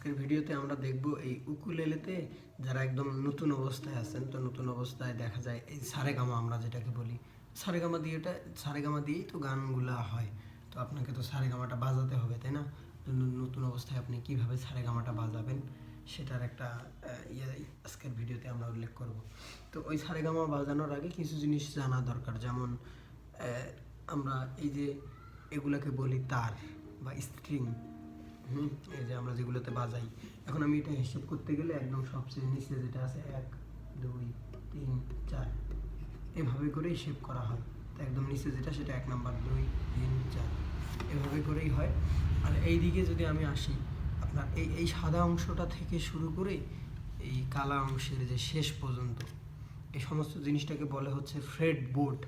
আজকের ভিডিওতে আমরা দেখব এই উকুলেলেতে যারা একদম নতুন অবস্থায় আছেন, তো নতুন অবস্থায় দেখা যায় এই সারেগামা আমরা যেটাকে বলি। সারেগামা দিয়ে এটা, সারেগামা দিয়েই তো গানগুলা হয়। তো আপনাকে তো সারেগামাটা বাজাতে হবে, তাই না? নতুন অবস্থায় আপনি কীভাবে সারেগামাটা বাজাবেন সেটার একটা ইয়ে আজকের ভিডিওতে আমরা উল্লেখ করব। তো ওই সারেগামা বাজানোর আগে কিছু জিনিস জানা দরকার, যেমন আমরা এই যে এগুলাকে বলি তার বা স্ট্রিং। হুম, এই যে আমরা যেগুলোতে বাজাই। এখন আমি এটা হিসেব করতে গেলে একদম সবচেয়ে নিচে যেটা আছে, এক, দুই, তিন, চার, এভাবে করেই শেপ করা হয়। তো একদম নিচে যেটা, সেটা এক নাম্বার, দুই, তিন, চার, এভাবে করেই হয়। আর এই দিকে যদি আমি আসি, আপনার এই এই সাদা অংশটা থেকে শুরু করে এই কালা অংশের যে শেষ পর্যন্ত, এই সমস্ত জিনিসটাকে বলে হচ্ছে ফ্রেড বোর্ড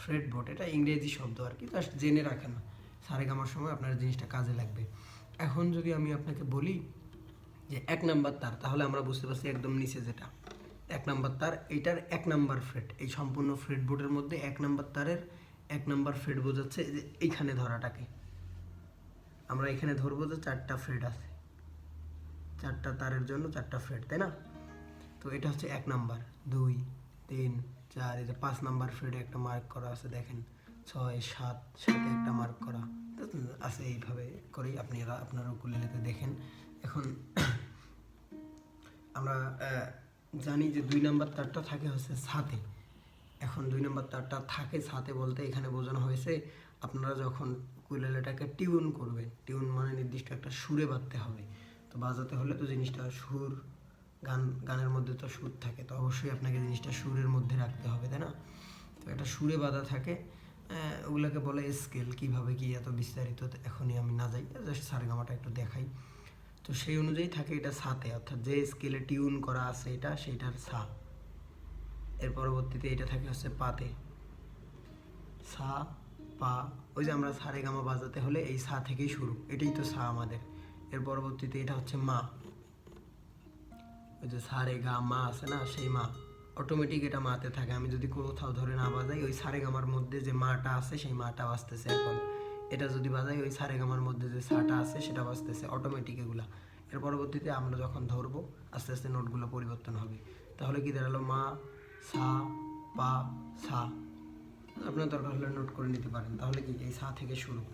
ফ্রেড বোর্ড এটা ইংরেজি শব্দ আর কি জাস্ট জেনে রাখেন। সারেগামার সময় আপনার জিনিসটা কাজে লাগবে। এখন যদি আমি আপনাকে বলি যে এক নাম্বার তার, তাহলে আমরা বুঝতে পারছি একদম নিচে যেটা। এক নাম্বার তার, এইটার এক নাম্বার ফ্রেড এই সম্পূর্ণ ফ্রেড বোর্ডের মধ্যে এক নাম্বার তারের এক নাম্বার ফ্রেড বোঝাচ্ছে যে এইখানে ধরাটাকে। আমরা এখানে ধরবো যে চারটা ফ্রেড আছে। চারটা তারের জন্য চারটা ফ্রেড তাই না? তো এটা হচ্ছে এক নাম্বার। দুই, তিন, চার, এই যে পাঁচ নাম্বার ফ্রেডে একটা মার্ক করা আছে, দেখেন। ছয়, সাত, সাথে একটা মার্ক করা। আছে এইভাবে করেই আপনারা আপনারা উকুলেলেতে দেখেন। এখন আমরা জানি যে দুই নম্বর তারটা থাকে হচ্ছে সাথে এখন দুই নম্বর তারটা থাকে সাথে বলতে এখানে বোঝানো হয়েছে, আপনারা যখন কুলেলেটাকে টিউন করবেন, টিউন মানে নির্দিষ্ট একটা সুরে বাঁধতে হবে। তো বাজাতে হলে তো জিনিসটা সুর, গান, গানের মধ্যে তো সুর থাকে, তো অবশ্যই আপনাকে জিনিসটা সুরের মধ্যে রাখতে হবে, তাই না? তো একটা সুরে বাঁধা থাকে ওগুলোকে বলে স্কেল কীভাবে কি এত বিস্তারিত এখনই আমি না যাই জাস্ট সারেগামাটা একটু দেখাই। তো সেই অনুযায়ী থাকে এটা সাতে, অর্থাৎ যে স্কেলে টিউন করা আছে এটা, সেইটার সা। এর পরবর্তীতে এটা থাকে হচ্ছে পাতে। সা, পা, ওই যে আমরা সারে গামা বাজাতে হলে এই সা থেকেই শুরু, এটাই তো সা আমাদের। এর পরবর্তীতে এটা হচ্ছে মা। ওই যে সারে গা মা আছে না, সেই মা। অটোমেটিক এটা মাতে থাকে। আমি যদি কোথাও ধরে না বাজাই, ওই সারে গামার মধ্যে যে মাটা আছে, সেই মাটা বাজতেছে এখন। এটা যদি বাজাই, ওই সারে গামার মধ্যে যে সাটা আছে, সেটা বাজতেছে অটোমেটিক এগুলা। এর পরবর্তীতে আমরা যখন ধরবো, আস্তে আস্তে নোটগুলো পরিবর্তন হবে। তাহলে কি দাঁড়াল? মা, সা, পা, সা। আপনার দরকার হলে নোট করে নিতে পারেন। তাহলে কি এই সা থেকে শুরু?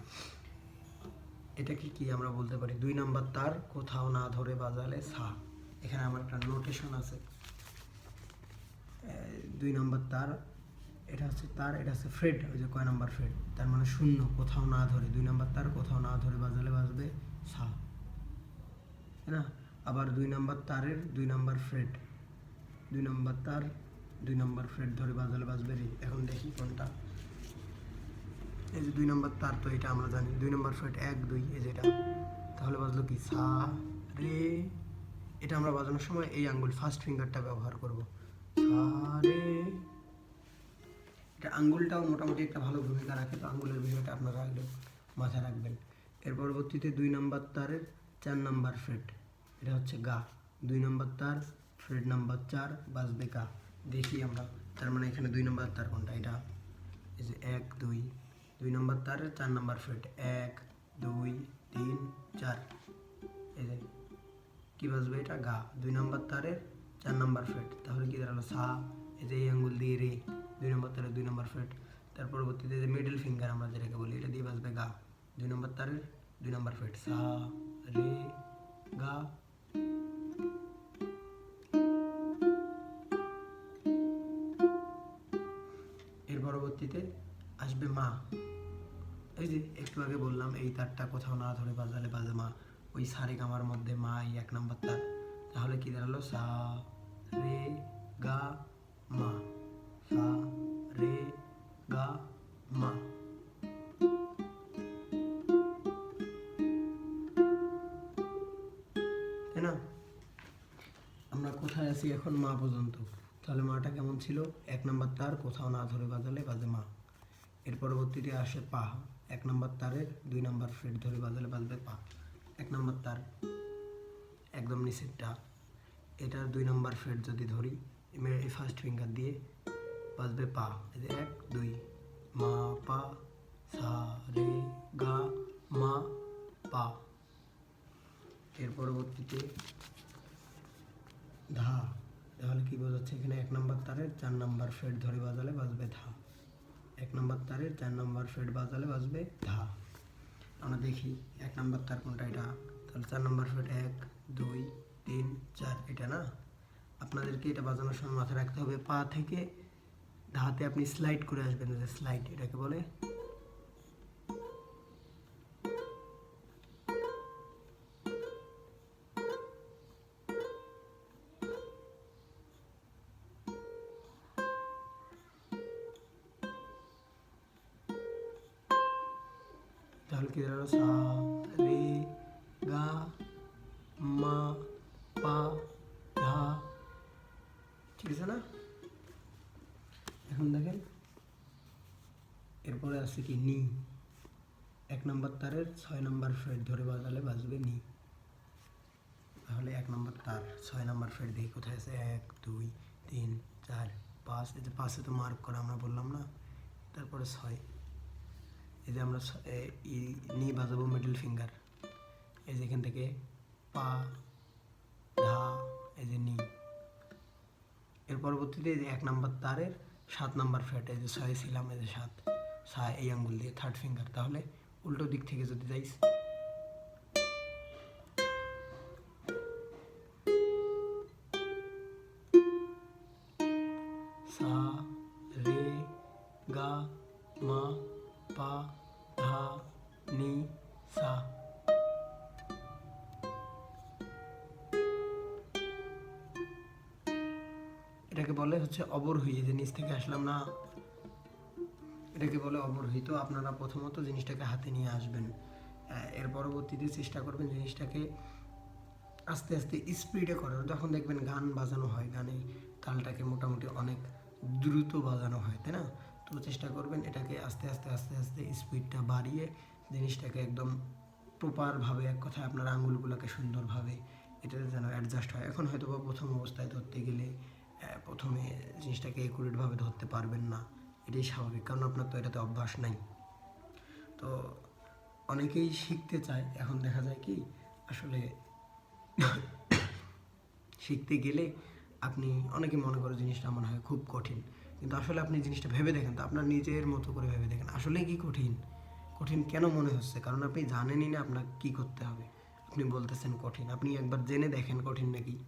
এটাকে কি আমরা বলতে পারি? দুই নাম্বার তার কোথাও না ধরে বাজালে সা। এখানে আমার একটা নোটেশন আছে। দুই নাম্বার তার, এটা হচ্ছে তার, এটা হচ্ছে ফ্রেড, ওই যে কয় নাম্বার ফ্রেড? তার মানে শূন্য, কোথাও না ধরে। দুই নাম্বার তার, কোথাও না ধরে, বাজালে বাজবে সা। তাই না? আবার দুই নাম্বার তারের, দুই নাম্বার ফ্রেড। দুই নাম্বার তার, দুই নাম্বার ফ্রেড ধরে বাজালে বাজবে রে। এখন দেখি কোনটা। এই যে দুই নাম্বার তার তো এটা আমরা জানি। দুই নাম্বার ফ্রেড এক, দুই, এই যেটা তাহলে বাজলো কি সা, রে? এটা আমরা বাজানোর সময় এই আঙ্গুল ফার্স্ট ফিঙ্গারটা ব্যবহার করব। এটা আঙ্গুলটাও মোটামুটি একটা ভালো ভূমিকা রাখে, তো আঙ্গুলের বিষয়টা আপনারা একদম মাথায় রাখবেন। এর পরবর্তীতে দুই নাম্বার তারের চার নাম্বার ফ্রেড এটা হচ্ছে গা। দুই নাম্বার তার ফ্রেড নাম্বার চার, বাজবে গা। দেখি আমরা, তার মানে এখানে দুই নাম্বার তার কোনটা? এটা এই যে এক, দুই। দুই নম্বর তারের চার নাম্বার ফ্রেড এক, দুই, তিন, চার। এই যে, কী বাজবে এটা? গা। দুই নম্বর তারের চার নাম্বার ফ্রেড তাহলে কি দাঁড়াল? সা, এই যে এই আঙ্গুল দিয়ে রে, দুই নম্বর তারের দুই নম্বর ফ্রেড তার পরবর্তীতে যে মিডল ফিঙ্গার আমরা যেটাকে বলি, এটা দিয়ে বাজবে গা, দুই নম্বর তারের দুই নম্বর ফ্রেড সা, রে, গা। এর পরবর্তীতে আসবে মা। এই যে একটু আগে বললাম, এই তারটা কোথাও না ধরে বাজালে বাজে মা। ওই সারে গামার মধ্যে মা, এই এক নম্বর তার। তাহলে কি দাঁড়াল? সা রে গা মা, সা রে গা মা। তাই না? আমরা কোথায় আছি এখন মা পর্যন্ত? তাহলে মাটা কেমন ছিল? এক নম্বর তার, কোথাও না ধরে বাজালে বাজে মা। এর পরবর্তীতে আসে পা। এক নম্বর তারের, দুই নম্বর ফ্রেড ধরে বাজালে বাজবে পা। এক নম্বর তার, একদম নিচেরটা। এটার দুই নম্বর ফ্রেড যদি ধরি এই ফার্স্ট ফিঙ্গার দিয়ে বাজবে পা। যে এক, দুই, মা, পা, সা, রে, গা, মা, পা। এর পরবর্তীতে ধা। তাহলে কি বোঝাচ্ছে এখানে এক নম্বর তারের, চার নম্বর ফেড ধরে বাজালে বাজবে ধা। এক নম্বর তারের, চার নম্বর ফেড বাজালে বাজবে ধা। আমরা দেখি এক নম্বর তার কোনটা এটা। তাহলে চার নম্বর ফেড এক, দুই তিন, চার, এটা না? আপনাদেরকে এটা বাজানোর সময় মাথায় রাখতে হবে। পা থেকে ধাতে আপনি স্লাইড করে আসবেন যে স্লাইড এটাকে বলে। তাহলে কি দাঁড়াল? সা, রে, গা। কি নি? এক নম্বর তারের ছয় নম্বর ফ্রেড ধরে বাজালে বাজবে নি। তাহলে এক নম্বর তার ছয় নম্বর ফ্রেড দেখি কোথায় আছে? এক, দুই, তিন, চার, পাঁচ। এই যে পাঁচে তো মার্ক করা আমরা বললাম না? তারপরে ছয়। এই যে আমরা নি বাজাবো মিডল ফিঙ্গার এই যে এখান থেকে পা, ধা, এই যে নি। এর পরবর্তীতে এই যে এক নাম্বার তারের সাত নাম্বার ফ্ল্যাট এই যে ছয় ছিলাম, এই যে সাত। ছয় এই আঙ্গুল দিয়ে থার্ড ফিঙ্গার তাহলে উল্টো দিক থেকে যদি যাইস সা, রে, গা, মা, পা নি, সা। এটাকে বলে হচ্ছে অবরোহী এই যে নিচ থেকে আসলাম না। এটাকে বলে অবরোহী তো আপনারা প্রথমত জিনিসটাকে হাতে নিয়ে আসবেন। এর পরবর্তীতে চেষ্টা করবেন জিনিসটাকে আস্তে আস্তে স্পিডে করার। যখন দেখবেন গান বাজানো হয় গানে তালটাকে মোটামুটি অনেক দ্রুত বাজানো হয়, তাই না? তো চেষ্টা করবেন এটাকে আস্তে আস্তে আস্তে আস্তে স্পিডটা বাড়িয়ে জিনিসটাকে একদম প্রপারভাবে এক কথায় আপনার আঙুলগুলোকে সুন্দরভাবে এটাতে যেন অ্যাডজাস্ট হয়। এখন হয়তো বা প্রথম অবস্থায় ধরতে গেলে প্রথমে জিনিসটাকে একুরেটভাবে ধরতে পারবেন না। এটাই স্বাভাবিক, কারণ আপনার তো এটাতে অভ্যাস নাই। তো অনেকেই শিখতে চায়। এখন দেখা যায় কি, আসলে শিখতে গেলে আপনি অনেকে মনে করে জিনিসটা মনে হয় খুব কঠিন। কিন্তু আসলে আপনি জিনিসটা ভেবে দেখেন তো, আপনার নিজের মতো করে ভেবে দেখেন। আসলে কি কঠিন? কঠিন কেন মনে হচ্ছে? কারণ আপনি জানেনই না আপনার কি করতে হবে। আপনি বলতেছেন কঠিন। আপনি একবার জেনে দেখেন কঠিন নাকি?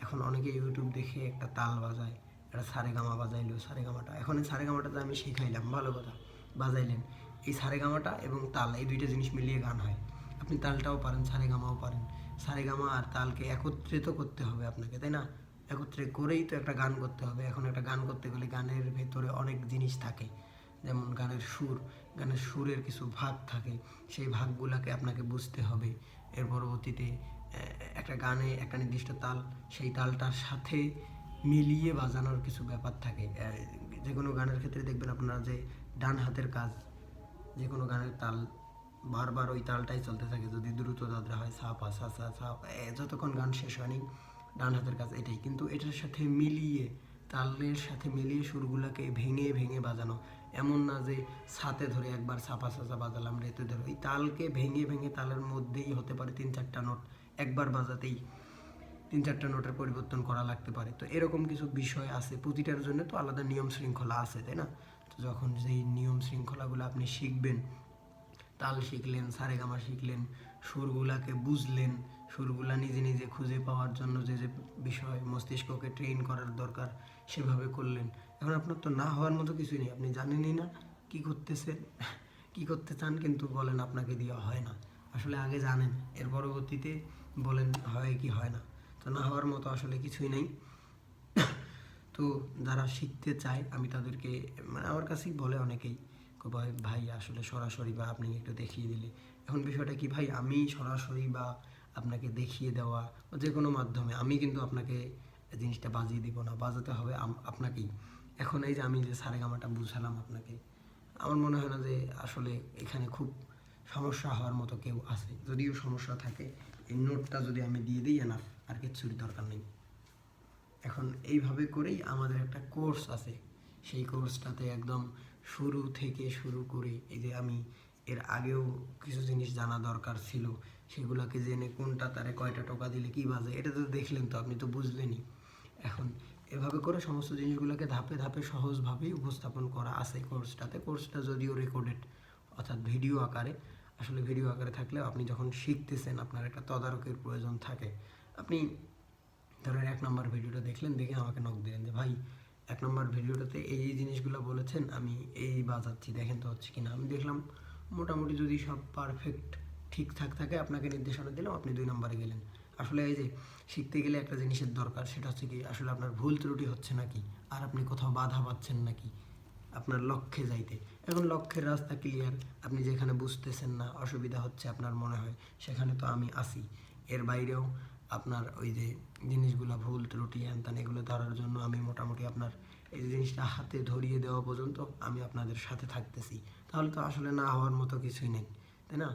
এখন অনেকে ইউটিউব দেখে একটা তাল বাজায়। একটা সারেগামা বাজাইলো, সারেগামাটা। এখন এই সারেগামাটাতে আমি শিখাইলাম, ভালো কথা। বাজাইলেন। এই সারেগামাটা এবং তাল, এই দুইটা জিনিস মিলিয়ে গান হয়। আপনি তালটাও পারেন, সারেগামাও পারেন। সারেগামা আর তালকে একত্রিত করতে হবে আপনাকে, তাই না? একত্রে করেই তো একটা গান করতে হবে। এখন একটা গান করতে গেলে গানের ভেতরে অনেক জিনিস থাকে। যেমন গানের সুর, গানের সুরের কিছু ভাগ থাকে। সেই ভাগগুলোকে আপনাকে বুঝতে হবে। এর পরবর্তীতে একটা গানে একটা নির্দিষ্ট তাল, সেই তালটার সাথে মিলিয়ে বাজানোর কিছু ব্যাপার থাকে। যে কোনো গানের ক্ষেত্রে দেখবেন আপনারা যে ডান হাতের কাজ, যে কোনো গানের তাল বারবার ওই তালটাই চলতে থাকে। যদি দ্রুত দাদরা হয়, সা, পা, সা সা সা যতক্ষণ গান শেষ হয়নি, ডান হাতের কাজ এটাই। কিন্তু এটার সাথে মিলিয়ে, তালের সাথে মিলিয়ে সুরগুলোকে ভেঙে ভেঙে বাজানো, এমন না যে সাথে ধরে একবার সাপা সাসা বাজালাম, রেতে ধরে। ওই তালকে ভেঙে ভেঙে তালের মধ্যেই হতে পারে তিন, চারটা নোট একবার বাজাতেই তিন চারটা নোটের পরিবর্তন করা লাগতে পারে। তো এরকম কিছু বিষয় আছে, প্রতিটার জন্য তো আলাদা নিয়ম শৃঙ্খলা আছে, তাই না? তো যখন যেই নিয়ম শৃঙ্খলাগুলো আপনি শিখবেন, তাল শিখলেন, সারেগামা শিখলেন, সুরগুলাকে বুঝলেন, সুরগুলা নিজে নিজে খুঁজে পাওয়ার জন্য যে যে বিষয় মস্তিষ্ককে ট্রেন করার দরকার সেভাবে করলেন। এখন আপনার তো না হওয়ার মতো কিছুই নেই, আপনি জানেনই না কি করতেছেন, কি করতে চান, কিন্তু বলেন আপনাকে দেওয়া হয় না। আসলে আগে জানেন, এর পরবর্তীতে বলেন হয় কি হয় না। তো না হওয়ার মতো আসলে কিছুই নেই। তো যারা শিখতে চায়, আমি তাদেরকে মানে আমার কাছেই বলে অনেকেই ভাই আসলে সরাসরি বা আপনি একটু দেখিয়ে দিলে। এখন বিষয়টা কি, ভাই আমি সরাসরি বা আপনাকে দেখিয়ে দেওয়া যে কোনো মাধ্যমে, আমি কিন্তু আপনাকে জিনিসটা বাজিয়ে দিব না, বাজাতে হবে আপনাকেই। এখন এই যে আমি যে সারেগামাটা বুঝালাম আপনাকে, আমার মনে হয় না যে আসলে এখানে খুব সমস্যা হওয়ার মতো কেউ আছে, যদিও সমস্যা থাকে। এই নোটটা যদি আমি দিয়ে দিই এনাফ আর কিচ্ছুর দরকার নেই। এখন এইভাবে করেই আমাদের একটা কোর্স আছে। সেই কোর্সটাতে একদম শুরু থেকে শুরু করে, এই যে আমি এর আগেও কিছু জিনিস জানা দরকার ছিল, সেগুলোকে জেনে কোনটা তারে কয়টা টাকা দিলে কী বাজে, এটা তো দেখলেন তো, আপনি তো বুঝলেনই। এখন এভাবে করে সমস্ত জিনিসগুলোকে ধাপে ধাপে সহজভাবেই উপস্থাপন করা আছে কোর্সটাতে কোর্সটা যদিও রেকর্ডেড অর্থাৎ ভিডিও আকারে আসলে ভিডিও আকারে থাকলেও আপনি যখন শিখতেছেন, আপনার একটা তদারকের প্রয়োজন থাকে। আপনি ধরেন এক নম্বর ভিডিওটা দেখলেন, দেখে আমাকে নক দিলেন যে, ভাই, এক নম্বর ভিডিওটাতে এই এই জিনিসগুলো বলেছেন, আমি এই বাজাচ্ছি, দেখেন তো হচ্ছে কিনা। আমি দেখলাম, মোটামুটি যদি সব পারফেক্ট ঠিকঠাক থাকে আপনাকে নির্দেশনা দিলাম, আপনি দুই নম্বরে গেলেন। আসলে এই যে, শিখতে গেলে একটা জিনিসের দরকার, সেটা হচ্ছে কি, আসলে আপনার ভুল ত্রুটি হচ্ছে নাকি? আর আপনি কোথাও বাধা পাচ্ছেন নাকি? আপনার লক্ষ্যে যাইতে। এখন লক্ষ্যের রাস্তা ক্লিয়ার আপনি যেখানে বুঝতেছেন না, অসুবিধা হচ্ছে আপনার মনে হয়, সেখানে তো আমি আসি এর বাইরেও আপনার ওই যে জিনিসগুলো ভুল, ত্রুটি হ্যান এগুলো ধরার জন্য আমি মোটামুটি আপনার এই জিনিসটা হাতে ধরিয়ে দেওয়া পর্যন্ত আমি আপনাদের সাথে থাকতেছি। তাহলে তো আসলে না হওয়ার মতো কিছুই নেই, তাই না?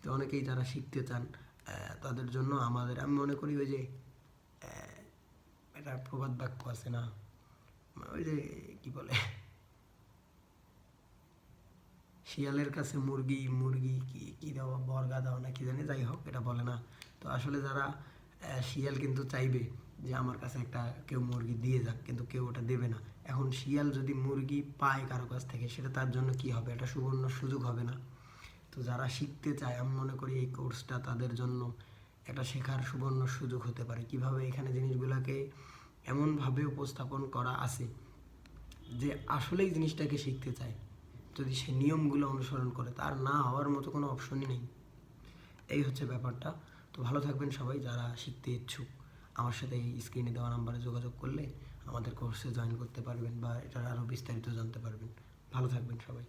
তো অনেকেই যারা শিখতে চান তাদের জন্য আমাদের, আমি মনে করি ওই যে একটা প্রবাদ বাক্য আছে না? ওই যে, কি বলে? শিয়ালের কাছে মুরগি মুরগি কি কি দেওয়া বর্গা দেওয়া না কি জানি, যাই হোক, এটা বলে না। তো আসলে যারা শিয়াল কিন্তু চাইবে যে আমার কাছে একটা কেউ মুরগি দিয়ে যাক, কিন্তু কেউ ওটা দেবে না। এখন শিয়াল যদি মুরগি পায় কারও কাছ থেকে, সেটা তার জন্য কি হবে? এটা সুবর্ণ সুযোগ হবে না। তো যারা শিখতে চায়, আমি মনে করি এই কোর্সটা তাদের জন্য একটা শেখার সুবর্ণ সুযোগ হতে পারে। কীভাবে এখানে জিনিসগুলোকে এমনভাবে উপস্থাপন করা আছে যে আসলেই জিনিসটাকে শিখতে চায়? যদি সে নিয়মগুলো অনুসরণ করে, তার না হওয়ার মতো কোনো অপশনই নেই। এই হচ্ছে ব্যাপারটা। তো ভালো থাকবেন সবাই, যারা শিখতে ইচ্ছুক, আমার সাথে এই স্ক্রিনে দেওয়া নাম্বারে যোগাযোগ করলে আমাদের কোর্সে জয়েন করতে পারবেন বা এটার আরও বিস্তারিত জানতে পারবেন। ভালো থাকবেন সবাই।